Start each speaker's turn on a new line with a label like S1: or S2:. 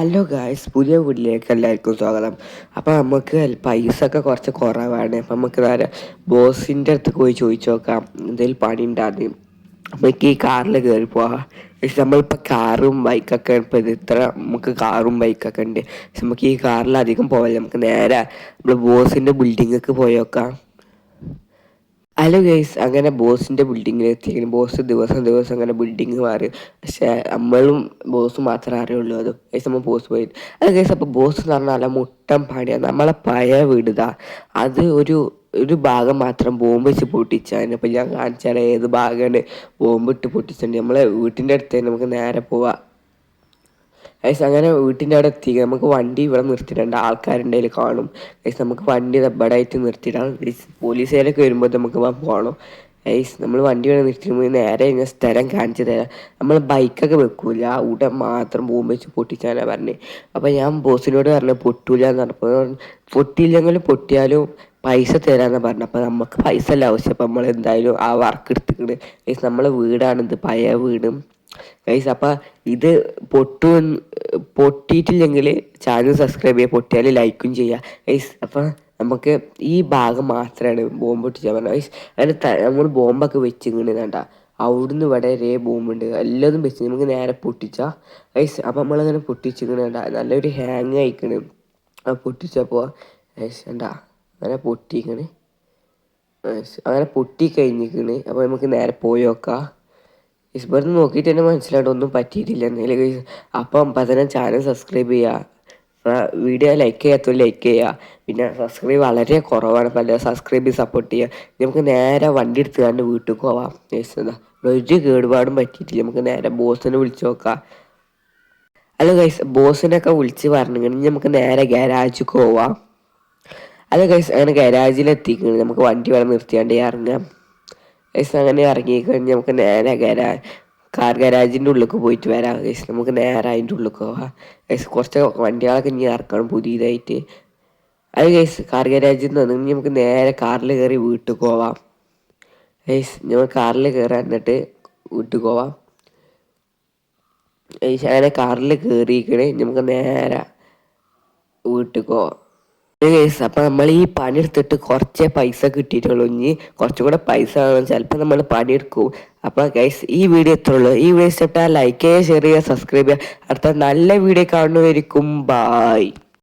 S1: Hello guys പുതിയ വീട്ടിലേക്ക് എല്ലാവർക്കും സ്വാഗതം. അപ്പോൾ നമുക്ക് പൈസ ഒക്കെ കുറച്ച് കുറവാണ്. അപ്പം നമുക്ക് നേരെ ബോസിന്റെ അടുത്ത് പോയി ചോദിച്ചു നോക്കാം. എന്തെങ്കിലും പണി ഉണ്ടാകും നമുക്ക് ഈ കാറിൽ കയറി പോവാം. പക്ഷെ നമ്മളിപ്പോൾ കാറും ബൈക്കൊക്കെ ഇപ്പോൾ ഇത് ഇത്ര നമുക്ക് കാറും ബൈക്കൊക്കെ ഉണ്ട് പക്ഷെ നമുക്ക് ഈ കാറിൽ അധികം പോകല്ല നമുക്ക് നേരെ നമ്മൾ ബോസിന്റെ ബിൽഡിങ്ങൊക്കെ പോയി നോക്കാം. ഹലോ ഗൈസ് അങ്ങനെ ബോസിന്റെ ബിൽഡിങ്ങിൽ എത്തിയിരിക്കുന്നു ബോസ് ദിവസം ദിവസം അങ്ങനെ ബിൽഡിങ് മാറി. പക്ഷേ നമ്മളും ബോസ് മാത്രമേ അറിയുള്ളൂ. അത് ഗൈസ് നമ്മൾ ബോസ് പോയി. അത് ഗൈസ് അപ്പോൾ ബോസ് എന്ന് പറഞ്ഞാൽ നല്ല മുട്ടം പണിയാണ് നമ്മളെ പഴയ വീടുതാ അത് ഒരു ഒരു ഭാഗം മാത്രം ബോംബ് വെച്ച് പൊട്ടിച്ചാണ്. അപ്പോൾ ഞാൻ കാണിച്ചാൽ ഏത് ഭാഗമാണ് ബോംബ് ഇട്ട് പൊട്ടിച്ചിട്ടുണ്ട് നമ്മളെ വീട്ടിന്റെ അടുത്ത് നമുക്ക് നേരെ പോവാം. ഗൈസ് അങ്ങനെ വീട്ടിന്റെ അവിടെ എത്തി. നമുക്ക് വണ്ടി ഇവിടെ നിർത്തിയിട്ടുണ്ട് ആൾക്കാരുടെ കാണും. ഗൈസ് നമുക്ക് വണ്ടി റബ്ബഡായിട്ട് നിർത്തിയിട്ടാണ്. ഗൈസ് പോലീസുകാരൊക്കെ വരുമ്പോൾ നമുക്ക് പോകണം ഗൈസ് നമ്മൾ വണ്ടി വേണം നിർത്തിയിട്ട് നേരെ ഇങ്ങനെ സ്ഥലം കാണിച്ചു തരാം. നമ്മൾ ബൈക്കൊക്കെ വെക്കൂല. അവിടെ മാത്രം ബോംബ് വെച്ച് പൊട്ടിച്ചാലാണ് പറഞ്ഞത് അപ്പോൾ ഞാൻ ബോസിനോട് പറഞ്ഞു പൊട്ടൂല എന്ന് പറഞ്ഞപ്പോൾ പൊട്ടിയില്ലെങ്കിൽ പൊട്ടിയാലും പൈസ തരാമെന്ന് പറഞ്ഞു. അപ്പോൾ നമുക്ക് പൈസ അല്ല ആവശ്യം. അപ്പോൾ നമ്മൾ എന്തായാലും ആ വർക്ക് എടുത്തിട്ടുണ്ട് ഗൈസ് നമ്മളെ വീടാണിത്. പഴയ വീടും ഗൈസ് അപ്പോൾ ഇത് പൊട്ടു പൊട്ടിയിട്ടില്ലെങ്കിൽ ചാനൽ സബ്സ്ക്രൈബ് ചെയ്യുക പൊട്ടിയാൽ ലൈക്കും ചെയ്യുക ഗൈസ് അപ്പോൾ നമുക്ക് ഈ ഭാഗം മാത്രമാണ് ബോംബ് പൊട്ടിച്ചാൽ പറഞ്ഞത് ഗൈസ് അതിന് നമ്മൾ ബോംബൊക്കെ വെച്ചിങ്ങനെ വേണ്ട അവിടുന്ന് ഇവിടെ ഒരേ ബോംബുണ്ട് എല്ലാതും വെച്ച് നമുക്ക് നേരെ പൊട്ടിച്ചാ. ഗൈസ് അപ്പോൾ നമ്മളങ്ങനെ പൊട്ടിച്ചിങ്ങനെ വേണ്ട നല്ലൊരു ഹാങ് ആയിക്കണ്. ആ പൊട്ടിച്ചപ്പോൾ ഗൈസ് എന്താ അങ്ങനെ പൊട്ടിക്കണ്. അങ്ങനെ പൊട്ടി കഴിഞ്ഞിക്കണ് അപ്പോൾ നമുക്ക് നേരെ പോയി നോക്കാം. ഇസ്ബർന്ന് നോക്കിയിട്ട് തന്നെ മനസ്സിലായിട്ട് ഒന്നും പറ്റിയിട്ടില്ല എന്തെങ്കിലും അപ്പം പതിനെ ചാനൽ സബ്സ്ക്രൈബ് ചെയ്യുക വീഡിയോ ലൈക്ക് ചെയ്യാത്തോ ലൈക്ക് ചെയ്യുക പിന്നെ സബ്സ്ക്രൈബ് വളരെ കുറവാണ്. പല സബ്സ്ക്രൈബ് സപ്പോർട്ട് ചെയ്യുക നമുക്ക് നേരെ വണ്ടി എടുത്ത് കണ്ട് വീട്ടിൽ പോവാം. ഒരു കേടുപാടും പറ്റിയിട്ടില്ല. നമുക്ക് നേരെ ബോസിനെ വിളിച്ച് നോക്കാം. അല്ല ഗൈസ് ബോസിനൊക്കെ വിളിച്ച് പറഞ്ഞിട്ടുണ്ടെങ്കിൽ നമുക്ക് നേരെ ഗാരാജിൽ പോവാം. അല്ല ഗൈസ് അങ്ങനെ ഗാരാജിലെത്തിക്കണം നമുക്ക് വണ്ടി വേണം നിർത്തിയാണ്ട് ഇറങ്ങാം. ഗൈസ് അങ്ങനെ ഇറങ്ങി കഴിഞ്ഞ് നമുക്ക് നേരെ ഗരാ കാർ ഗരാജിന്റെ ഉള്ളിലേക്ക് പോയിട്ട് വരാം. ഗൈസ് നമുക്ക് നേരെ അതിന്റെ ഉള്ളിലേക്ക് പോവാം. ഗൈസ് കുറച്ച് വണ്ടികളൊക്കെ ഇനി ഇറക്കണം പുതിയതായിട്ട്. അത് ഗൈസ് കാർ ഗരാജിൽ നിന്ന് നമുക്ക് നേരെ കാറിൽ കയറി വീട്ടിൽ പോവാം. ഗൈസ് നമ്മൾ കാറിൽ കയറി എന്നിട്ട് വീട്ടിൽ പോവാം. ഗൈസ് അങ്ങനെ കാറിൽ കയറിയിരിക്കണേ നമുക്ക് നേരെ വീട്ടിൽ പോവാം. ഗൈസ് അപ്പം നമ്മൾ ഈ പണിയെടുത്തിട്ട് കുറച്ചേ പൈസ കിട്ടിയിട്ടുള്ളൂ. ഇനി കുറച്ചും കൂടെ പൈസ വേണം. ചിലപ്പോൾ നമ്മൾ പണിയെടുക്കും. അപ്പോൾ ഗൈസ് ഈ വീഡിയോ എത്ര ഉള്ളൂ. ഈ വീഡിയോ ഇഷ്ടപ്പെട്ടാൽ ലൈക്ക് ചെയ്യുക ഷെയർ ചെയ്യുക സബ്സ്ക്രൈബ് ചെയ്യുക. അടുത്ത നല്ല വീഡിയോ കാണുന്നവരിക്കും. ബായ്